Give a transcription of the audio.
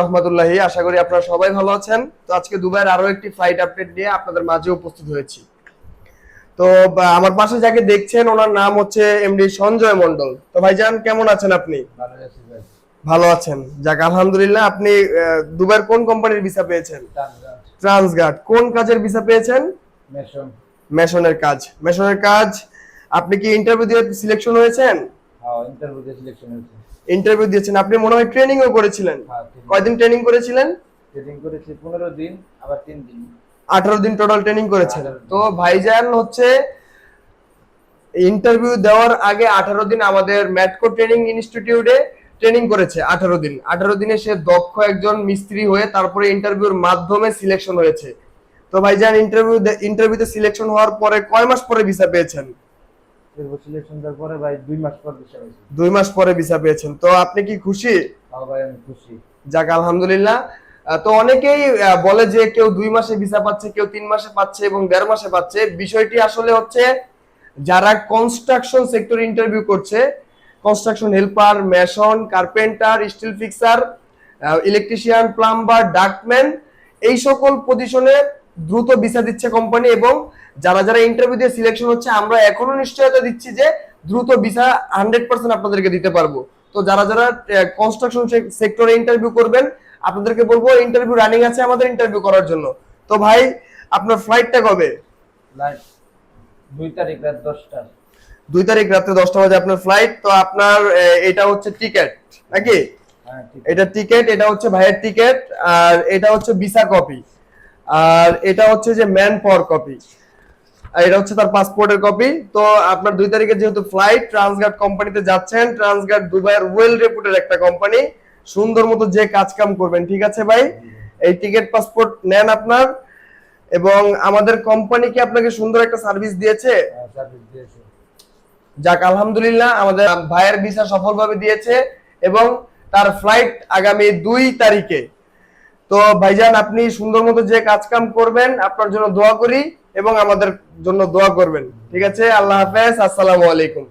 রহমতুল্লাহি আশা করি আপনারা সবাই ভালো আছেন। তো আজকে দুবাইয়ের আরও একটি ফ্লাইট আপডেট নিয়ে আপনাদের মাঝে উপস্থিত হয়েছি। তো আমার পাশে যাকে দেখছেন ওনার নাম হচ্ছে এমডি সঞ্জয় মন্ডল তো ভাইজান কেমন আছেন আপনি? ভালো আছেন। যাক আলহামদুলিল্লাহ আপনি দুবাইয়ের কোন কোম্পানির ভিসা পেয়েছেন? ট্রান্সগার্ড কোন কাজের ভিসা পেয়েছেন? মেশন মেশনের কাজ। মেশনের কাজ আপনি কি ইন্টারভিউ দিয়ে সিলেকশন হয়েছেন? হ্যাঁ ইন্টারভিউ দিয়েছেন। আপনি মনে হয় ট্রেনিংও করেছিলেন। হ্যাঁ কয়দিন ট্রেনিং করেছিলেন? ট্রেনিং করেছি পনেরো দিন আবার দিন। আঠারো দিন টোটাল ট্রেনিং করেছেন। তো ভাইজান হচ্ছে ইন্টারভিউ দেওয়ার আগে আঠারো দিন আমাদের ম্যাটকো ট্রেনিং ইনস্টিটিউটে ট্রেনিং করেছে আঠারো দিন। আঠারো দিনে সে দক্ষ একজন মিস্ত্রি হয়ে তারপরে ইন্টারভিউর মাধ্যমে সিলেকশন হয়েছে। তো ভাইজান ইন্টারভিউ ইন্টারভিউতে সিলেকশন হওয়ার পরে কয় মাস পরে ভিসা পেয়েছেন? এরপর সিলেকশন দেওয়ার পরে ভাই দুই মাস পর দুই মাস পরে ভিসা পেয়েছেন। তো আপনি কি খুশি? ভাই আমি খুশি। যাক আলহামদুলিল্লাহ। তো অনেকেই বলে যে কেউ দুই মাসে ভিসা পাচ্ছে কেউ তিন মাসে পাচ্ছে এবং দেড় মাসে পাচ্ছে। বিষয়টি আসলে হচ্ছে যারা কনস্ট্রাকশন সেক্টর ইন্টারভিউ করছে construction helper mason carpenter steel fixer electrician plumber ductman এই সকল পজিশনে দ্রুত ভিসা দিচ্ছে কোম্পানি এবং যারা যারা ইন্টারভিউ দিয়ে সিলেকশন হচ্ছে আমরা এখনও নিশ্চয়তা দিচ্ছি যে দ্রুত ভিসা হান্ড্রেড পার্সেন্ট আপনাদেরকে দিতে পারব। তো যারা যারা কনস্ট্রাকশন সেক্টরে ইন্টারভিউ করবেন আপনাদেরকে বলব ইন্টারভিউ রানিং আছে আমাদের ইন্টারভিউ করার জন্য। তো ভাই আপনার ফ্লাইটটা কবে? দুই তারিখ রাত দশটা। দুই তারিখ রাত্রে দশটা বাজে আপনার ফ্লাইট তো আপনার এটা হচ্ছে টিকেট নাকি? হ্যাঁ এটা টিকেট এটা হচ্ছে ভাইয়ের টিকেট আর এটা হচ্ছে ভিসা কপি আর এটা হচ্ছে যে ম্যান পাওয়ার কপি। আর এটা হচ্ছে তার পাসপোর্টের কপি। তো আপনার দুই তারিখে যেহেতু ফ্লাইট ট্রান্সগার্ড কোম্পানিতে যাচ্ছেন ট্রান্সগার্ড দুবাইয়ের ওয়েল রেপুটেড একটা কোম্পানি। সুন্দর মতো যে কাজ কাম করবেন ঠিক আছে ভাই? এই টিকিট পাসপোর্ট নেন আপনার। এবং আমাদের কোম্পানি কি আপনাকে সুন্দর একটা সার্ভিস দিয়েছে? হ্যাঁ সার্ভিস দিয়েছে। যাক আলহামদুলিল্লাহ আমাদের ভাইয়ের ভিসা সফলভাবে দিয়েছে। এবং তার ফ্লাইট আগামী দুই তারিখে। তো ভাইজান, আপনি সুন্দর মতো যে কাজ কাম করবেন, আপনার জন্য দোয়া করি এবং আমাদের জন্য দোয়া করবেন। ঠিক আছে? আল্লাহ হাফেজ, আসসালামু আলাইকুম।